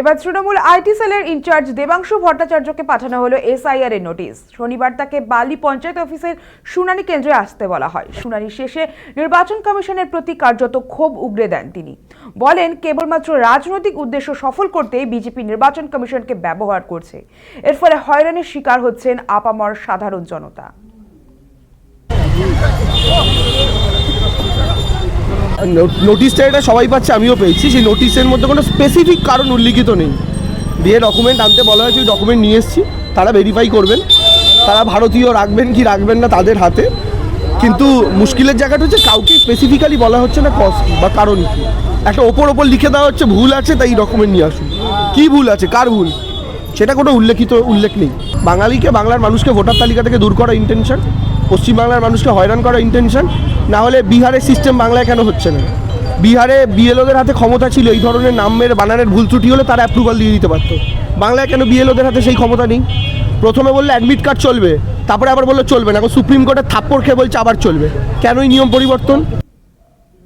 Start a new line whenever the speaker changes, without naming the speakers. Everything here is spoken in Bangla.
এবার তৃণমূল আইটি সেলের ইনচার্জ দেবাংশু ভট্টাচার্যকে পাঠানো হলো এসআইআর এর নোটিশ। শনিবার তাকে বালি পঞ্চায়েত অফিসের শুনানি কেন্দ্রে আসতে বলা হয়। শুনানি শেষে নির্বাচন কমিশনের প্রতি কার্যত ক্ষোভ উগরে দেন তিনি। বলেন, কেবলমাত্র রাজনৈতিক উদ্দেশ্য সফল করতে বিজেপি নির্বাচন কমিশনকে ব্যবহার করছে। এর ফলে হয়রানির শিকার হচ্ছেন আপামর সাধারণ জনতা।
নোটিশটা এটা সবাই পাচ্ছে, আমিও পেয়েছি। সেই নোটিশের মধ্যে কোনো স্পেসিফিক কারণ উল্লিখিত নেই। দিয়ে ডকুমেন্ট আনতে বলা হয়েছে, ওই ডকুমেন্ট নিয়ে এসেছি। তারা ভেরিফাই করবেন। তারা ভারতীয় রাখবেন কি রাখবেন না তাদের হাতে। কিন্তু মুশকিলের জায়গাটা হচ্ছে কাউকে স্পেসিফিক্যালি বলা হচ্ছে না কজ কি বা কারণ কি। একটা ওপর ওপর লিখে দেওয়া হচ্ছে, ভুল আছে, তাই ডকুমেন্ট নিয়ে আসুন। কি ভুল আছে? কার ভুল? সেটা কোনো উল্লেখিত, উল্লেখ নেই। বাঙালিকে, বাংলার মানুষকে ভোটার তালিকা থেকে দূর করা ইন্টেনশন পশ্চিমবাংলার মানুষকে হয়রান করা ইন্টেনশন না হলে বিহারের সিস্টেম বাংলায় কেন হচ্ছে না? বিহারে বিএলওদের হাতে ক্ষমতা ছিল, এই ধরনের নামের বানানের ভুল ত্রুটি হলে তারা অ্যাপ্রুভাল দিয়ে দিতে পারতো। বাংলায় কেন বিএলওদের হাতে সেই ক্ষমতা নেই? প্রথমে বলল অ্যাডমিট কার্ড চলবে, তারপরে আবার বলল চলবে না, এখন সুপ্রিম কোর্টের থাপ্পড় খেয়ে বলছে আবার চলবে। কেন এই নিয়ম পরিবর্তন?